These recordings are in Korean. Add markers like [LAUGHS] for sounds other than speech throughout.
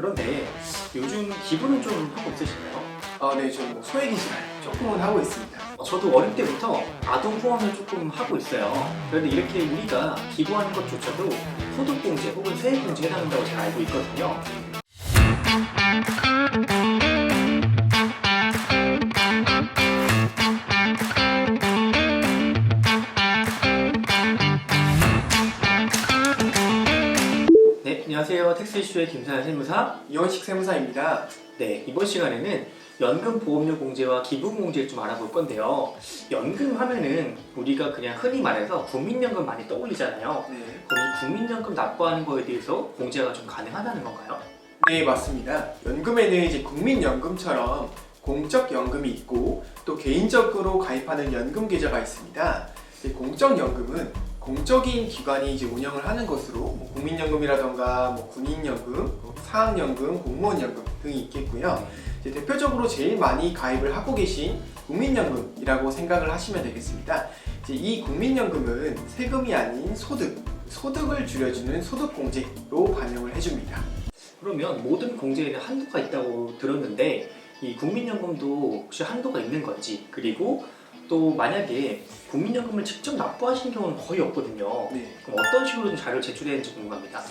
그런데 요즘 기부는 좀 하고 있으신가요? 아, 네, 저는 뭐 소액 이지를 조금은 하고 있습니다. 어, 저도 어릴 때부터 아동 후원을 조금 하고 있어요. 그런데 이렇게 우리가 기부하는 것조차도 소득공제 혹은 세액공제에 해당한다고 잘 알고 있거든요. 안녕하세요. 텍스이슈의 김사연 세무사. 이원식 세무사입니다. 네, 이번 시간에는 연금 보험료 공제와 기부 공제를 좀 알아볼 건데요. 연금 하면은 우리가 그냥 흔히 말해서 국민연금 많이 떠올리잖아요. 네. 그럼 이 국민연금 납부하는 거에 대해서 공제가 좀 가능하다는 건가요? 네, 맞습니다. 연금에는 이제 국민연금처럼 공적 연금이 있고 또 개인적으로 가입하는 연금 계좌가 있습니다. 공적 연금은 공적인 기관이 이제 운영을 하는 것으로 뭐 국민연금이라던가 뭐 군인연금, 뭐 사학연금, 공무원연금 등이 있겠고요. 대표적으로 제일 많이 가입을 하고 계신 국민연금이라고 생각을 하시면 되겠습니다. 이 국민연금은 세금이 아닌 소득, 소득을 줄여주는 소득공제로 반영을 해줍니다. 그러면 모든 공제에는 한도가 있다고 들었는데 이 국민연금도 혹시 한도가 있는 건지 그리고 또 만약에 국민연금을 직접 납부하시는 경우는 거의 없거든요. 네. 그럼 어떤 식으로 좀 자료를 제출해야 되는지 궁금합니다.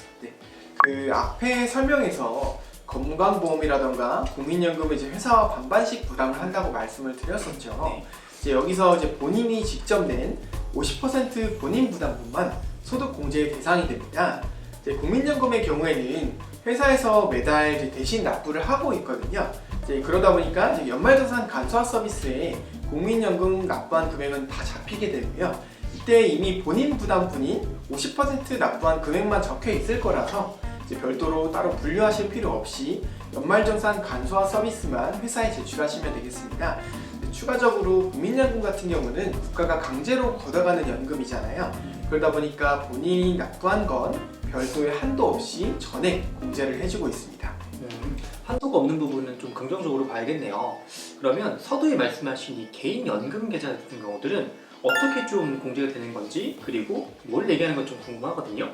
그 앞에 설명에서 건강보험이라던가 국민연금을 이제 회사와 반반씩 부담을 한다고 말씀을 드렸었죠. 네. 이제 여기서 이제 본인이 직접 낸 50% 본인 부담분만 소득 공제의 대상이 됩니다. 이제 국민연금의 경우에는 회사에서 매달 대신 납부를 하고 있거든요. 이제 그러다 보니까 이제 연말정산 간소화 서비스에 국민연금 납부한 금액은 다 잡히게 되고요. 이때 이미 본인 부담분인 50% 납부한 금액만 적혀 있을 거라서 별도로 따로 분류하실 필요 없이 연말정산 간소화 서비스만 회사에 제출하시면 되겠습니다. 추가적으로 국민연금 같은 경우는 국가가 강제로 걷어가는 연금이잖아요. 그러다 보니까 본인이 납부한 건 별도의 한도 없이 전액 공제를 해주고 있습니다. 음, 한도가 없는 부분은 좀 긍정적으로 봐야겠네요. 그러면 서두에 말씀하신 이 개인 연금 계좌 같은 경우들은 어떻게 좀 공제가 되는 건지 그리고 뭘 얘기하는 건 좀 궁금하거든요.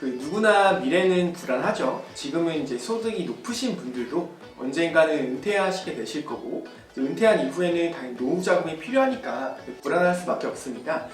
그 누구나 미래는 불안하죠. 지금은 이제 소득이 높으신 분들도 언젠가는 은퇴하시게 되실 거고 은퇴한 이후에는 당연히 노후 자금이 필요하니까 불안할 수밖에 없습니다.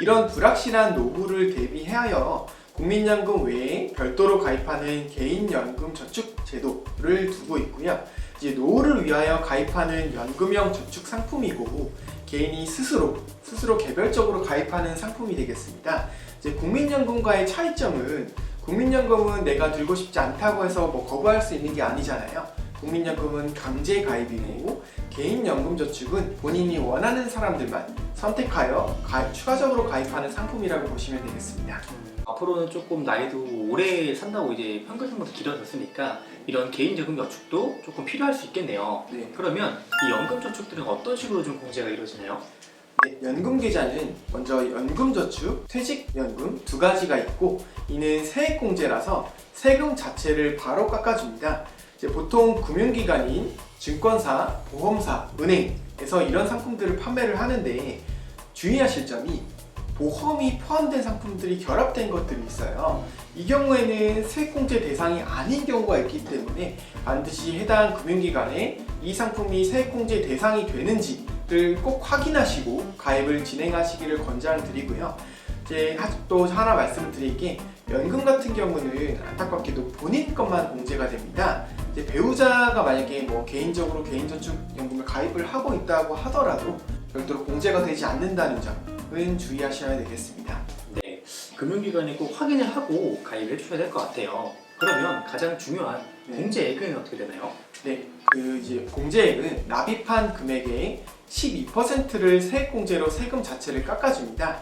이런 불확실한 노후를 대비하여 국민연금 외에 별도로 가입하는 개인연금 저축 제도를 두고 있고요. 이제 노후를 위하여 가입하는 연금형 저축 상품이고 개인이 스스로 스스로 개별적으로 가입하는 상품이 되겠습니다. 이제 국민연금과의 차이점은 국민연금은 내가 들고 싶지 않다고 해서 뭐 거부할 수 있는 게 아니잖아요. 국민연금은 강제 가입이고 개인연금저축은 본인이 원하는 사람들만 선택하여 가- 추가적으로 가입하는 상품이라고 보시면 되겠습니다. 음, 앞으로는 조금 나이도 오래 산다고 이제 평균 생활도 길어졌으니까 이런 개인적인 저축도 조금 필요할 수 있겠네요. 네. 그러면 이 연금 저축들은 어떤 식으로 좀 공제가 이루어지나요? 네, 연금 계좌는 먼저 연금저축, 퇴직연금 두 가지가 있고 이는 세액공제라서 세금 자체를 바로 깎아줍니다. 이제 보통 금융기관인 증권사, 보험사, 은행에서 이런 상품들을 판매를 하는데 주의하실 점이 보험이 포함된 상품들이 결합된 것들이 있어요. 이 경우에는 세액공제 대상이 아닌 경우가 있기 때문에 반드시 해당 금융기관에 이 상품이 세액공제 대상이 되는지를 꼭 확인하시고 가입을 진행하시기를 권장드리고요. 이제 하- 또 하나 말씀을 드릴 게 연금 같은 경우는 안타깝게도 본인 것만 공제가 됩니다. 이제 배우자가 만약에 뭐 개인적으로 개인저축연금을 가입을 하고 있다고 하더라도 별도로 공제가 되지 않는다는 점은 주의하셔야 되겠습니다. 네, 금융기관에 꼭 확인을 하고 가입을 해주셔야 될 것 같아요. 그러면 가장 중요한 네. 공제액은 어떻게 되나요? 네, 그 이제 공제액은 납입한 금액의 12%를 세액공제로 세금 자체를 깎아줍니다.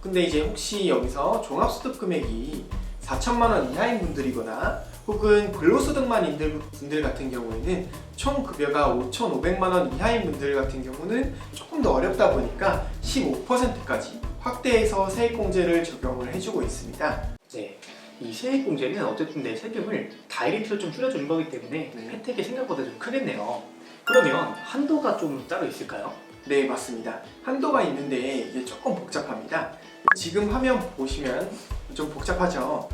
근데 이제 혹시 여기서 종합소득 금액이 4천만 원 이하인 분들이거나 혹은 근로소득만 있는 분들 같은 경우에는 총 급여가 5,500만 원 이하인 분들 같은 경우는 조금 더 어렵다 보니까 15%까지 확대해서 세액공제를 적용을 해주고 있습니다. 네, 이 세액공제는 어쨌든 내 세금을 다이렉트로 좀 줄여주는 거기 때문에 네. 혜택이 생각보다 좀 크겠네요. 그러면 한도가 좀 따로 있을까요? 네, 맞습니다. 한도가 있는데 이게 조금 복잡합니다. 지금 화면 보시면 좀 복잡하죠.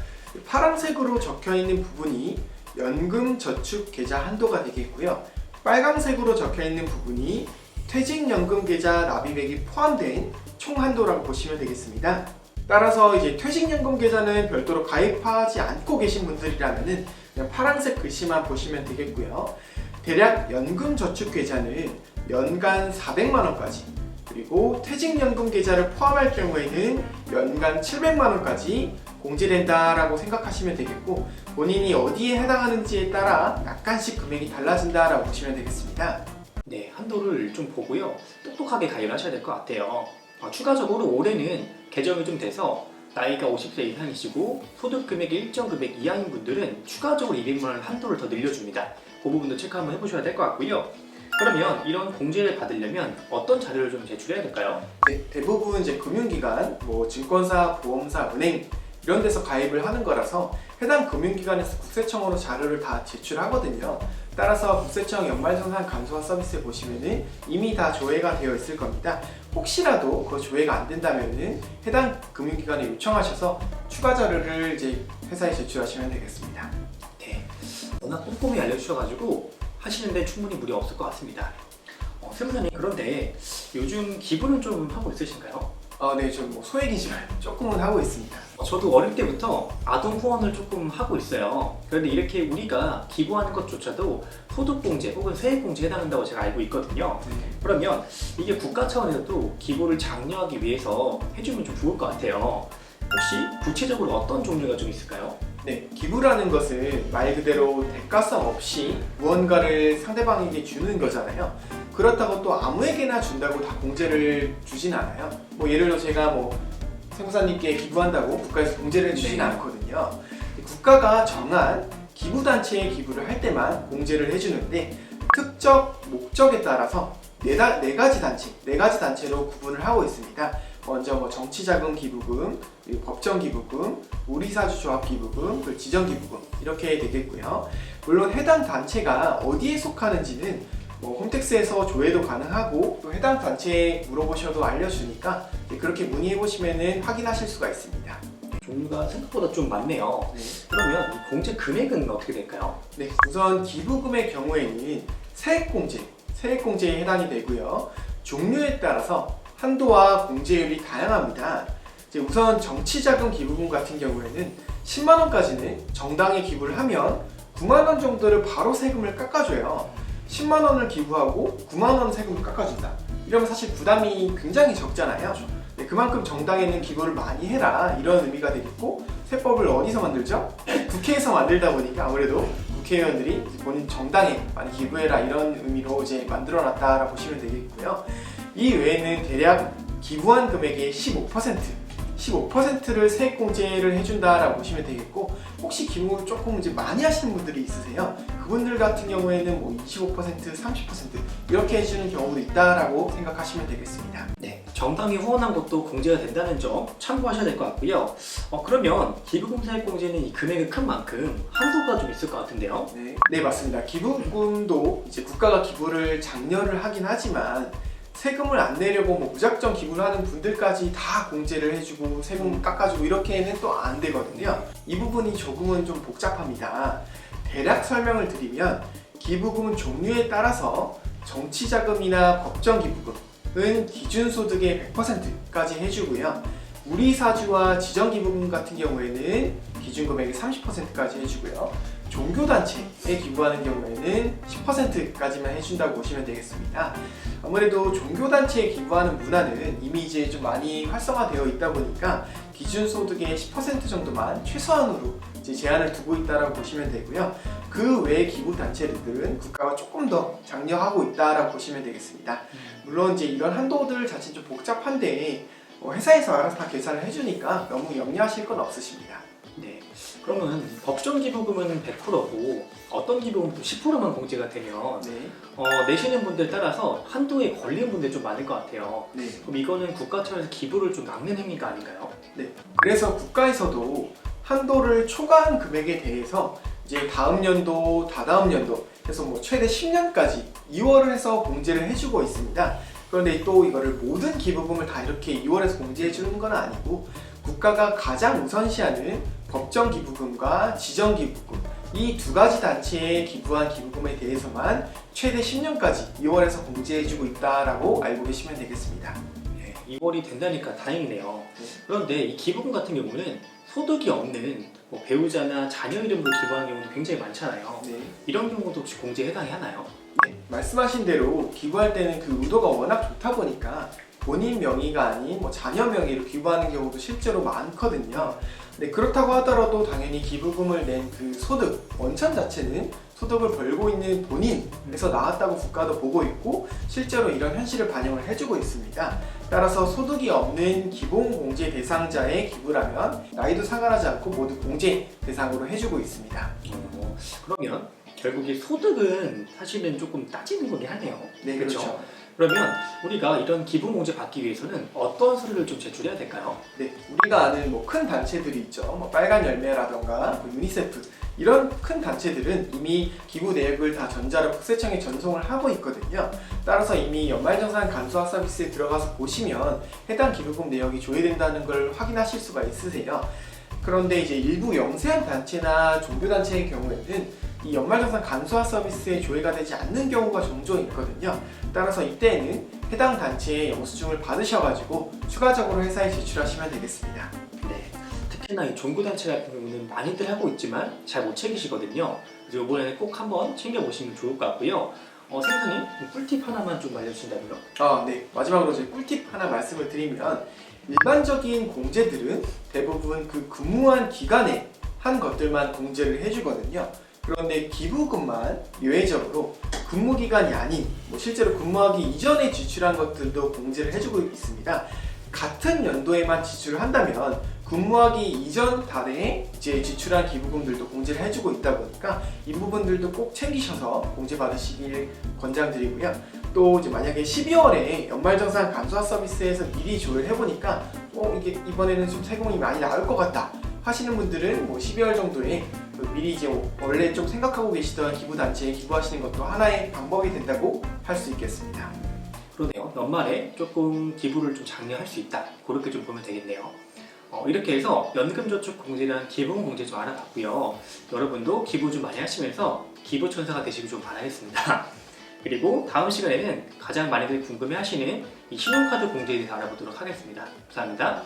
파란색으로 적혀 있는 부분이 연금 저축 계좌 한도가 되겠고요. 빨강색으로 적혀 있는 부분이 퇴직연금 계좌 납입액이 포함된 총 한도라고 보시면 되겠습니다. 따라서 이제 퇴직연금 계좌는 별도로 가입하지 않고 계신 분들이라면은 그냥 파란색 글씨만 보시면 되겠고요. 대략 연금 저축 계좌는 연간 400만 원까지 그리고 퇴직연금 계좌를 포함할 경우에는 연간 700만 원까지 공제된다라고 생각하시면 되겠고 본인이 어디에 해당하는지에 따라 약간씩 금액이 달라진다라고 보시면 되겠습니다. 네, 한도를 좀 보고요. 똑똑하게 가입을 하셔야 될 것 같아요. 어, 추가적으로 올해는 개정이 좀 돼서 나이가 50세 이상이시고 소득 금액이 일정 금액 이하인 분들은 추가적으로 200만 원 한도를 더 늘려줍니다. 그 부분도 체크 한번 해보셔야 될 것 같고요. 그러면 이런 공제를 받으려면 어떤 자료를 좀 제출해야 될까요? 네, 대부분 이제 금융기관, 뭐 증권사, 보험사, 은행 이런 데서 가입을 하는 거라서 해당 금융기관에서 국세청으로 자료를 다 제출하거든요. 따라서 국세청 연말정산 감소화 서비스에 보시면은 이미 다 조회가 되어 있을 겁니다. 혹시라도 그 조회가 안 된다면은 해당 금융기관에 요청하셔서 추가 자료를 이제 회사에 제출하시면 되겠습니다. 네, 워낙 꼼꼼히 알려주셔가지고 하시는데 충분히 무리 없을 것 같습니다. 어, 세무사님 그런데 요즘 기부는 좀 하고 있으신가요? 어, 네, 좀뭐 소액이지만 조금은 하고 있습니다. 어, 저도 어릴 때부터 아동 후원을 조금 하고 있어요. 그런데 이렇게 우리가 기부하는 것조차도 소득공제 혹은 세액공제에 해당한다고 제가 알고 있거든요. 그러면 이게 국가 차원에서도 기부를 장려하기 위해서 해주면 좀 좋을 것 같아요. 혹시 구체적으로 어떤 종류가 좀 있을까요? 네, 기부라는 것은 말 그대로 대가성 없이 무언가를 상대방에게 주는 거잖아요. 그렇다고 또 아무에게나 준다고 다 공제를 주진 않아요. 뭐 예를 들어 제가 뭐 세무사님께 기부한다고 국가에서 공제를 주진 네. 않거든요. 국가가 정한 기부 단체에 기부를 할 때만 공제를 해주는데 특정 목적에 따라서 네, 다- 네 가지 단체, 네 가지 단체로 구분을 하고 있습니다. 먼저 뭐 정치자금 기부금, 법정 기부금, 우리사주 조합 기부금, 그리고 지정 기부금 이렇게 되겠고요. 물론 해당 단체가 어디에 속하는지는 뭐 홈택스에서 조회도 가능하고 또 해당 단체에 물어보셔도 알려주니까 그렇게 문의해 보시면은 확인하실 수가 있습니다. 종류가 생각보다 좀 많네요. 그러면 이 공제 금액은 어떻게 될까요? 네, 우선 기부금의 경우에는 세액공제, 세액공제에 해당이 되고요. 종류에 따라서 한도와 공제율이 다양합니다. 우선 정치자금 기부금 같은 경우에는 10만 원까지는 정당에 기부를 하면 9만 원 정도를 바로 세금을 깎아줘요. 10만 원을 기부하고 9만 원 세금을 깎아준다. 이러면 사실 부담이 굉장히 적잖아요. 네, 그만큼 정당에는 기부를 많이 해라 이런 의미가 되겠고 세법을 어디서 만들죠? [LAUGHS] 국회에서 만들다 보니까 아무래도 국회의원들이 본인 정당에 많이 기부해라 이런 의미로 이제 만들어놨다라 보시면 되겠고요. 이 외에는 대략 기부한 금액의 15% 15%를 세액 공제를 해준다라고 보시면 되겠고 혹시 기부를 조금 이제 많이 하시는 분들이 있으세요. 그분들 같은 경우에는 뭐 25%, 30% 이렇게 해주는 경우도 있다라고 생각하시면 되겠습니다. 네, 정당이 후원한 것도 공제가 된다는 점 참고하셔야 될 것 같고요. 어, 그러면 기부금 세액 공제는 이 금액이 큰 만큼 한도가 좀 있을 것 같은데요. 네, 네 맞습니다. 기부금도 이제 국가가 기부를 장려를 하긴 하지만 세금을 안 내려고 뭐 무작정 기부를 하는 분들까지 다 공제를 해주고 세금 깎아주고 이렇게는 또 안 되거든요. 이 부분이 조금은 좀 복잡합니다. 대략 설명을 드리면 기부금은 종류에 따라서 정치자금이나 법정기부금은 기준소득의 100%까지 해주고요. 우리 사주와 지정기부금 같은 경우에는 기준금액의 30%까지 해주고요. 종교단체에 기부하는 경우에는 10%까지만 해준다고 보시면 되겠습니다. 아무래도 종교단체에 기부하는 문화는 이미 이제 좀 많이 활성화되어 있다 보니까 기준 소득의 10% 정도만 최소한으로 이제 제한을 두고 있다라고 보시면 되고요. 그 외의 기부 단체들은 국가가 조금 더 장려하고 있다라고 보시면 되겠습니다. 물론 이제 이런 한도들 자체는 좀 복잡한데 어, 회사에서 알아서 다 계산을 해주니까 너무 염려하실 건 없으십니다. 네. 그러면 법정 기부금은 100%고 어떤 기부금도 10%만 공제가 되면 네. 어, 내시는 분들 따라서 한도에 걸리는 분들이 좀 많을 것 같아요. 네. 그럼 이거는 국가 차원에서 기부를 좀 막는 행위가 아닌가요? 그래서 국가에서도 한도를 초과한 금액에 대해서 이제 다음 연도, 다다음 연도 해서 뭐 최대 10년까지 2월을 해서 공제를 해주고 있습니다. 그런데 또 이거를 모든 기부금을 다 이렇게 2월에서 공제해 주는 건 아니고 국가가 가장 우선시하는 법정 기부금과 지정 기부금 이 두 가지 단체에 기부한 기부금에 대해서만 최대 10년까지 2월에서 공제해주고 있다라고 알고 계시면 되겠습니다. 네, 2월이 된다니까 다행이네요. 그런데 이 기부금 같은 경우는 소득이 없는 뭐 배우자나 자녀 이름으로 기부하는 경우도 굉장히 많잖아요. 네. 이런 경우도 혹시 공제에 해당이 하나요? 네, 말씀하신 대로 기부할 때는 그 의도가 워낙 좋다 보니까 본인 명의가 아닌 뭐 자녀 명의로 기부하는 경우도 실제로 많거든요. 네, 그렇다고 하더라도 당연히 기부금을 낸 그 소득, 원천 자체는 소득을 벌고 있는 본인에서 나왔다고 국가도 보고 있고 실제로 이런 현실을 반영을 해주고 있습니다. 따라서 소득이 없는 기본 공제 대상자의 기부라면 나이도 상관하지 않고 모두 공제 대상으로 해주고 있습니다. 어, 그러면 결국 이 소득은 사실은 조금 따지는 거긴 하네요. 네, 그렇죠. 그렇죠. 그러면 우리가 이런 기부 공제 받기 위해서는 어떤 서류를 좀 제출해야 될까요? 네, 우리가 아는 뭐 큰 단체들이 있죠. 뭐 빨간 열매라던가 뭐 유니세프 이런 큰 단체들은 이미 기부 내역을 다 전자로 국세청에 전송을 하고 있거든요. 따라서 이미 연말정산 간소화 서비스에 들어가서 보시면 해당 기부금 내역이 조회된다는 걸 확인하실 수가 있으세요. 그런데 이제 일부 영세한 단체나 종교 단체의 경우에는 이 연말정산 간소화 서비스에 조회가 되지 않는 경우가 종종 있거든요. 따라서 이때는 해당 단체의 영수증을 받으셔가지고 추가적으로 회사에 제출하시면 되겠습니다. 네. 특히나 이 종교 단체 같은 경우는 많이들 하고 있지만 잘 못 챙기시거든요. 그래서 이번에는 꼭 한번 챙겨보시면 좋을 것 같고요. 어, 생선님 꿀팁 하나만 좀 알려주신다면요? 아, 네. 마지막으로 이제 꿀팁 하나 말씀을 드리면 일반적인 공제들은 대부분 그 근무한 기간에 한 것들만 공제를 해주거든요. 그런데 기부금만 예외적으로 근무 기간이 아닌 뭐 실제로 근무하기 이전에 지출한 것들도 공제를 해주고 있습니다. 같은 연도에만 지출을 한다면 근무하기 이전 달에 이제 지출한 기부금들도 공제를 해주고 있다 보니까 이 부분들도 꼭 챙기셔서 공제 받으시길 권장드리고요. 또 이제 만약에 12월에 연말정산 감소화 서비스에서 미리 조회를 해보니까 어 이게 이번에는 좀 세금이 많이 나올 것 같다 하시는 분들은 뭐 12월 정도에 그 미리 이제 원래 좀 생각하고 계시던 기부 단체에 기부하시는 것도 하나의 방법이 된다고 할 수 있겠습니다. 그러네요. 연말에 조금 기부를 좀 장려할 수 있다. 그렇게 좀 보면 되겠네요. 어, 이렇게 해서 연금저축 공제랑 기본 공제 좀 알아봤고요. 여러분도 기부 좀 많이 하시면서 기부천사가 되시길 좀 바라겠습니다. [LAUGHS] 그리고 다음 시간에는 가장 많이들 궁금해하시는 이 신용카드 공제에 대해서 알아보도록 하겠습니다. 감사합니다.